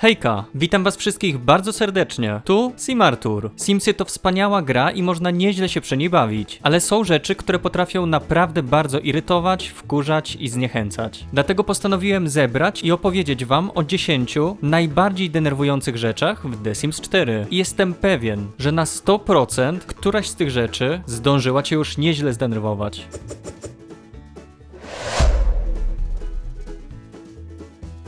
Hejka, witam was wszystkich bardzo serdecznie. Tu Sim Artur. Simsy to wspaniała gra i można nieźle się przy niej bawić, ale są rzeczy, które potrafią naprawdę bardzo irytować, wkurzać i zniechęcać. Dlatego postanowiłem zebrać i opowiedzieć wam o 10 najbardziej denerwujących rzeczach w The Sims 4. I jestem pewien, że na 100% któraś z tych rzeczy zdążyła cię już nieźle zdenerwować.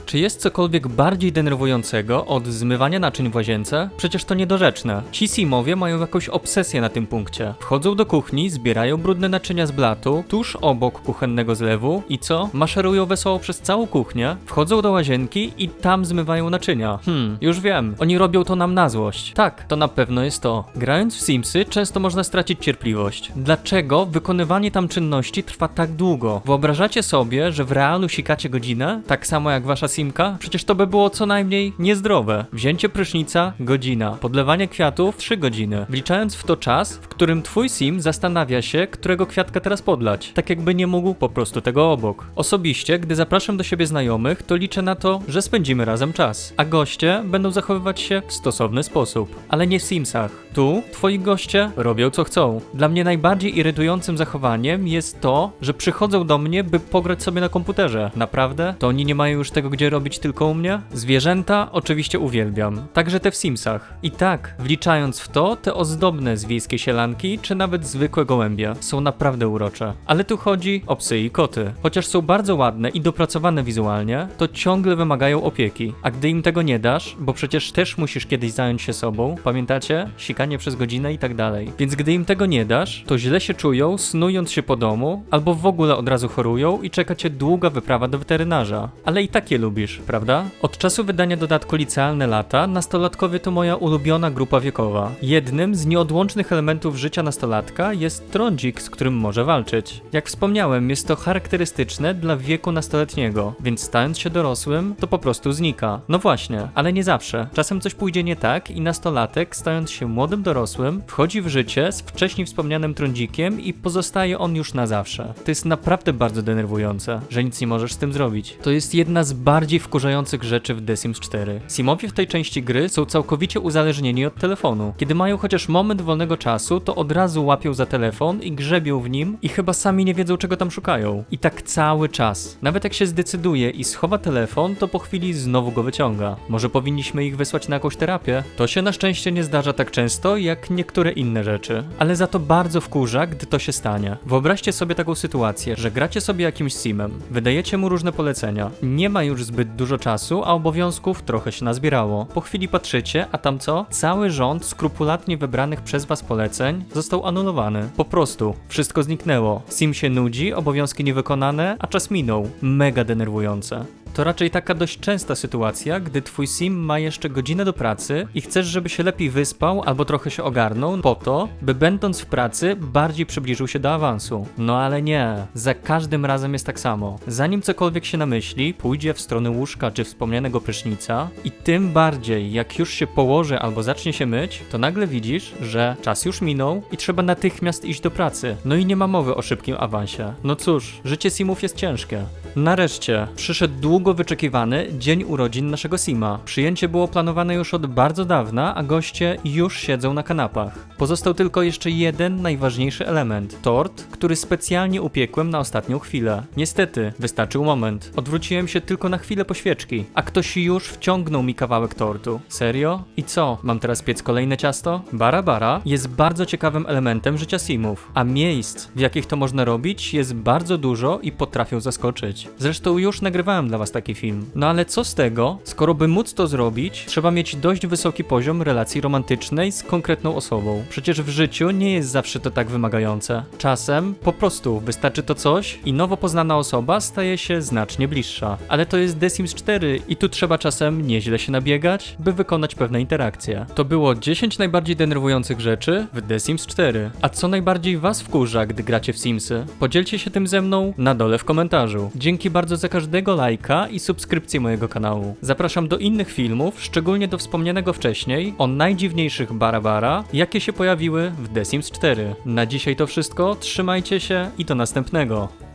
Czy jest cokolwiek bardziej denerwującego od zmywania naczyń w łazience? Przecież to niedorzeczne. Ci Simowie mają jakąś obsesję na tym punkcie. Wchodzą do kuchni, zbierają brudne naczynia z blatu, tuż obok kuchennego zlewu i co? Maszerują wesoło przez całą kuchnię, wchodzą do łazienki i tam zmywają naczynia. Hmm, już wiem. Oni robią to nam na złość. Tak, to na pewno jest to. Grając w Simsy często można stracić cierpliwość. Dlaczego wykonywanie tam czynności trwa tak długo? Wyobrażacie sobie, że w realu sikacie godzinę? Tak samo jak wasza simka? Przecież to by było co najmniej niezdrowe. Wzięcie prysznica godzina, podlewanie kwiatów 3 godziny, wliczając w to czas, w którym twój sim zastanawia się, którego kwiatka teraz podlać. Tak jakby nie mógł po prostu tego obok. Osobiście, gdy zapraszam do siebie znajomych, to liczę na to, że spędzimy razem czas, a goście będą zachowywać się w stosowny sposób. Ale nie w Simsach. Tu twoi goście robią co chcą. Dla mnie najbardziej irytującym zachowaniem jest to, że przychodzą do mnie, by pograć sobie na komputerze. Naprawdę? To oni nie mają już tego gdzie robić tylko u mnie? Zwierzęta oczywiście uwielbiam. Także te w Simsach. I tak, wliczając w to te ozdobne z wiejskiej sielanki, czy nawet zwykłe gołębie, są naprawdę urocze. Ale tu chodzi o psy i koty. Chociaż są bardzo ładne i dopracowane wizualnie, to ciągle wymagają opieki. A gdy im tego nie dasz, bo przecież też musisz kiedyś zająć się sobą, pamiętacie? Sikanie przez godzinę i tak dalej. Więc gdy im tego nie dasz, to źle się czują, snując się po domu, albo w ogóle od razu chorują i czeka cię długa wyprawa do weterynarza. Ale i tak je lubisz, prawda? Od czasu wydania dodatku Licealne Lata, nastolatkowie to moja ulubiona grupa wiekowa. Jednym z nieodłącznych elementów życia nastolatka jest trądzik, z którym może walczyć. Jak wspomniałem, jest to charakterystyczne dla wieku nastoletniego, więc stając się dorosłym, to po prostu znika. No właśnie, ale nie zawsze. Czasem coś pójdzie nie tak i nastolatek, stając się młodym dorosłym, wchodzi w życie z wcześniej wspomnianym trądzikiem i pozostaje on już na zawsze. To jest naprawdę bardzo denerwujące, że nic nie możesz z tym zrobić. To jest jedna z bardziej wkurzających rzeczy w The Sims 4. Simowie w tej części gry są całkowicie uzależnieni od telefonu. Kiedy mają chociaż moment wolnego czasu, to od razu łapią za telefon i grzebią w nim i chyba sami nie wiedzą czego tam szukają. I tak cały czas. Nawet jak się zdecyduje i schowa telefon, to po chwili znowu go wyciąga. Może powinniśmy ich wysłać na jakąś terapię? To się na szczęście nie zdarza tak często jak niektóre inne rzeczy. Ale za to bardzo wkurza, gdy to się stanie. Wyobraźcie sobie taką sytuację, że gracie sobie jakimś simem, wydajecie mu różne polecenia, nie ma już zbyt dużo czasu, a obowiązków trochę się nazbierało. Po chwili patrzycie, a tam co? Cały rząd skrupulatnie wybranych przez was poleceń został anulowany. Po prostu, wszystko zniknęło. Sim się nudzi, obowiązki niewykonane, a czas minął. Mega denerwujące. To raczej taka dość częsta sytuacja, gdy twój sim ma jeszcze godzinę do pracy i chcesz, żeby się lepiej wyspał albo trochę się ogarnął, po to, by będąc w pracy bardziej przybliżył się do awansu. No ale nie, za każdym razem jest tak samo. Zanim cokolwiek się namyśli, pójdzie w stronę łóżka czy wspomnianego prysznica i tym bardziej, jak już się położy albo zacznie się myć, to nagle widzisz, że czas już minął i trzeba natychmiast iść do pracy. No i nie ma mowy o szybkim awansie. No cóż, życie simów jest ciężkie. Nareszcie przyszedł długo wyczekiwany dzień urodzin naszego Sima. Przyjęcie było planowane już od bardzo dawna, a goście już siedzą na kanapach. Pozostał tylko jeszcze jeden najważniejszy element tort, który specjalnie upiekłem na ostatnią chwilę. Niestety, wystarczył moment. Odwróciłem się tylko na chwilę po świeczki, a ktoś już wciągnął mi kawałek tortu. Serio? I co? Mam teraz piec kolejne ciasto? Bara Bara jest bardzo ciekawym elementem życia Simów, a miejsc, w jakich to można robić, jest bardzo dużo i potrafią zaskoczyć. Zresztą już nagrywałem dla was taki film. No ale co z tego, skoro by móc to zrobić, trzeba mieć dość wysoki poziom relacji romantycznej z konkretną osobą. Przecież w życiu nie jest zawsze to tak wymagające. Czasem po prostu wystarczy to coś i nowo poznana osoba staje się znacznie bliższa. Ale to jest The Sims 4 i tu trzeba czasem nieźle się nabiegać, by wykonać pewne interakcje. To było 10 najbardziej denerwujących rzeczy w The Sims 4. A co najbardziej was wkurza, gdy gracie w Simsy? Podzielcie się tym ze mną na dole w komentarzu. Dzięki bardzo za każdego lajka i subskrypcję mojego kanału. Zapraszam do innych filmów, szczególnie do wspomnianego wcześniej, o najdziwniejszych Barabara, jakie się pojawiły w The Sims 4. Na dzisiaj to wszystko, trzymajcie się i do następnego.